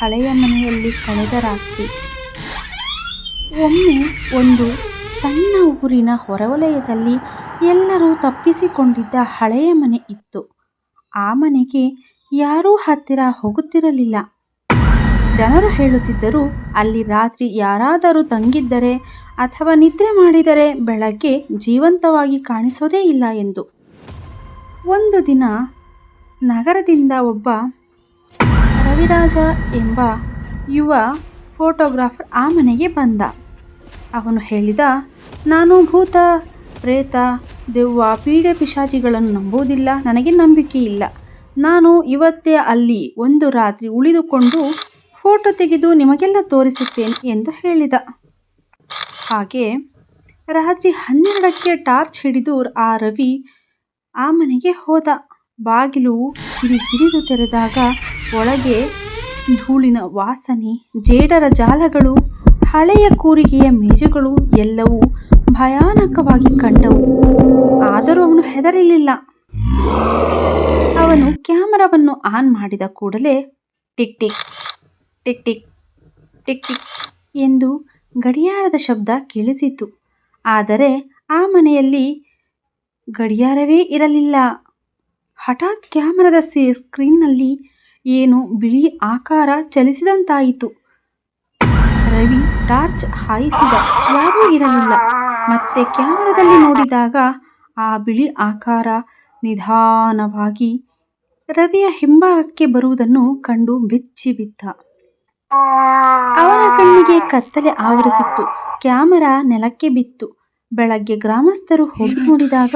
ಹಳೆಯ ಮನೆಯಲ್ಲಿ ಕಳೆದ ರಾತ್ರಿ. ಒಮ್ಮೆ ಒಂದು ಸಣ್ಣ ಊರಿನ ಹೊರವಲಯದಲ್ಲಿ ಎಲ್ಲರೂ ತಪ್ಪಿಸಿಕೊಂಡಿದ್ದ ಹಳೆಯ ಮನೆ ಇತ್ತು. ಆ ಮನೆಗೆ ಯಾರೂ ಹತ್ತಿರ ಹೋಗುತ್ತಿರಲಿಲ್ಲ. ಜನರು ಹೇಳುತ್ತಿದ್ದರು, ಅಲ್ಲಿ ರಾತ್ರಿ ಯಾರಾದರೂ ತಂಗಿದ್ದರೆ ಅಥವಾ ನಿದ್ರೆ ಮಾಡಿದರೆ ಬೆಳಗ್ಗೆ ಜೀವಂತವಾಗಿ ಕಾಣಿಸೋದೇ ಇಲ್ಲ ಎಂದು. ಒಂದು ದಿನ ನಗರದಿಂದ ಒಬ್ಬ ರವಿರಾಜ ಎಂಬ ಯುವ ಫೋಟೋಗ್ರಾಫರ್ ಆ ಮನೆಗೆ ಬಂದ. ಅವನು ಹೇಳಿದ, ನಾನು ಭೂತ, ಪ್ರೇತ, ದೆವ್ವ, ಪೀಡೆ ಪಿಶಾಚಿಗಳನ್ನು ನಂಬುವುದಿಲ್ಲ, ನನಗೆ ನಂಬಿಕೆ ಇಲ್ಲ. ನಾನು ಇವತ್ತೇ ಅಲ್ಲಿ ಒಂದು ರಾತ್ರಿ ಉಳಿದುಕೊಂಡು ಫೋಟೋ ತೆಗೆದು ನಿಮಗೆಲ್ಲ ತೋರಿಸುತ್ತೇನೆ ಎಂದು ಹೇಳಿದ. ಹಾಗೆ ರಾತ್ರಿ ಹನ್ನೆರಡಕ್ಕೆ ಟಾರ್ಚ್ ಹಿಡಿದು ಆ ರವಿ ಆ ಮನೆಗೆ ಹೋದ. ಬಾಗಿಲು ಕಿರಿಕಿರಿದು ತೆರೆದಾಗ ಒಳಗೆ ಧೂಳಿನ ವಾಸನೆ, ಜೇಡರ ಜಾಲಗಳು, ಹಳೆಯ ಕೂರಿಗೆಯ ಮೇಜುಗಳು ಎಲ್ಲವೂ ಭಯಾನಕವಾಗಿ ಕಂಡವು. ಆದರೂ ಅವನು ಹೆದರಲಿಲ್ಲ. ಅವನು ಕ್ಯಾಮರಾವನ್ನು ಆನ್ ಮಾಡಿದ ಕೂಡಲೇ tick tick tick tick tick tick ಎಂದು ಗಡಿಯಾರದ ಶಬ್ದ ಕೇಳಿಸಿತು. ಆದರೆ ಆ ಮನೆಯಲ್ಲಿ ಗಡಿಯಾರವೇ ಇರಲಿಲ್ಲ. ಹಠಾತ್ ಕ್ಯಾಮರಾದ ಸ್ಕ್ರೀನ್ನಲ್ಲಿ ಏನು ಬಿಳಿ ಆಕಾರ ಚಲಿಸಿದಂತಾಯಿತು. ರವಿ ಟಾರ್ಚ್ ಹಾಯಿಸಿದ ಯಾರೂ ಇರಲಿಲ್ಲ. ಮತ್ತೆ ಕ್ಯಾಮರಾದಲ್ಲಿ ನೋಡಿದಾಗ ಆ ಬಿಳಿ ಆಕಾರ ನಿಧಾನವಾಗಿ ರವಿಯ ಹಿಂಭಾಗಕ್ಕೆ ಬರುವುದನ್ನು ಕಂಡು ಬೆಚ್ಚಿ ಬಿದ್ದ. ಅವರ ಕಣ್ಣಿಗೆ ಕತ್ತಲೆ ಆವರಿಸಿತ್ತು. ಕ್ಯಾಮರಾ ನೆಲಕ್ಕೆ ಬಿತ್ತು. ಬೆಳಗ್ಗೆ ಗ್ರಾಮಸ್ಥರು ಹೋಗಿ ನೋಡಿದಾಗ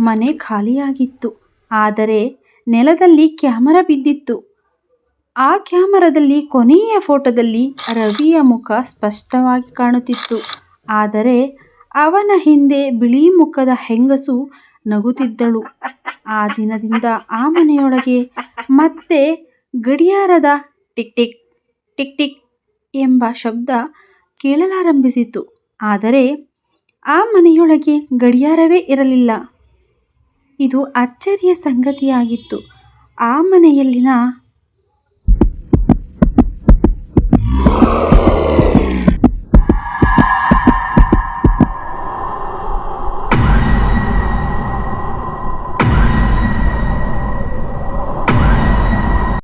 ಮನೆ ಖಾಲಿಯಾಗಿತ್ತು. ಆದರೆ ನೆಲದಲ್ಲಿ ಕ್ಯಾಮರಾ ಬಿದ್ದಿತ್ತು. ಆ ಕ್ಯಾಮರಾದಲ್ಲಿ ಕೊನೆಯ ಫೋಟೋದಲ್ಲಿ ರವಿಯ ಮುಖ ಸ್ಪಷ್ಟವಾಗಿ ಕಾಣುತ್ತಿತ್ತು. ಆದರೆ ಅವನ ಹಿಂದೆ ಬಿಳಿ ಮುಖದ ಹೆಂಗಸು ನಗುತ್ತಿದ್ದಳು. ಆ ದಿನದಿಂದ ಆ ಮನೆಯೊಳಗೆ ಮತ್ತೆ ಗಡಿಯಾರದ ಟಿಕ್ ಟಿಕ್ ಟಿಕ್ ಟಿಕ್ ಎಂಬ ಶಬ್ದ ಕೇಳಲಾರಂಭಿಸಿತು ಆದರೆ ಆ ಮನೆಯೊಳಗೆ ಗಡಿಯಾರವೇ ಇರಲಿಲ್ಲ. ಇದು ಅಚ್ಚರಿಯ ಸಂಗತಿಯಾಗಿತ್ತು. ಆ ಮನೆಯಲ್ಲಿನ